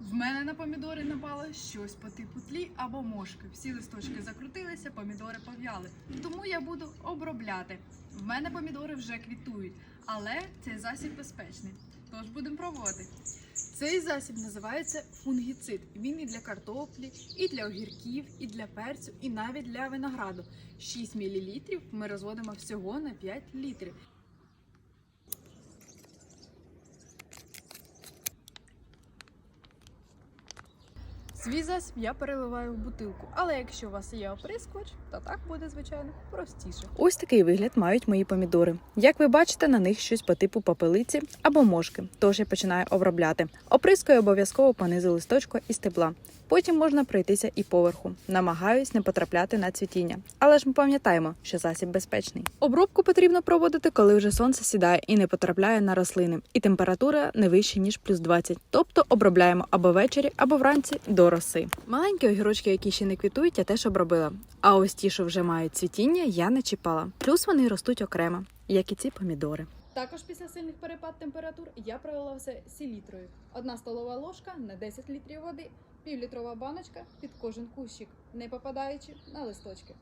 В мене на помідори напало щось по типу тлі або мошки. Всі листочки закрутилися, помідори пов'яли. Тому я буду обробляти. В мене помідори вже квітують, але цей засіб безпечний. Тож будемо пробувати. Цей засіб називається фунгіцид. Він і для картоплі, і для огірків, і для перцю, і навіть для винограду. 6 мл ми розводимо всього на 5 літрів. Свій засіб я переливаю в бутилку, але якщо у вас є оприскувач, то так буде звичайно простіше. Ось такий вигляд мають мої помідори. Як ви бачите, на них щось по типу попелиці або мошки. Тож я починаю обробляти. Оприскую обов'язково понизу листочка і стебла. Потім можна пройтися і поверху. Намагаюсь не потрапляти на цвітіння. Але ж ми пам'ятаємо, що засіб безпечний. Обробку потрібно проводити, коли вже сонце сідає і не потрапляє на рослини, і температура не вища ніж плюс 20. Тобто обробляємо або ввечері, або вранці до роси. Маленькі огірочки, які ще не квітують, я теж обробила. А ось ті, що вже мають цвітіння, я не чіпала. Плюс вони ростуть окремо, як і ці помідори. Також після сильних перепад температур я провела все сілітрою. Одна столова ложка на 10 літрів води, півлітрова баночка під кожен кущик, не попадаючи на листочки.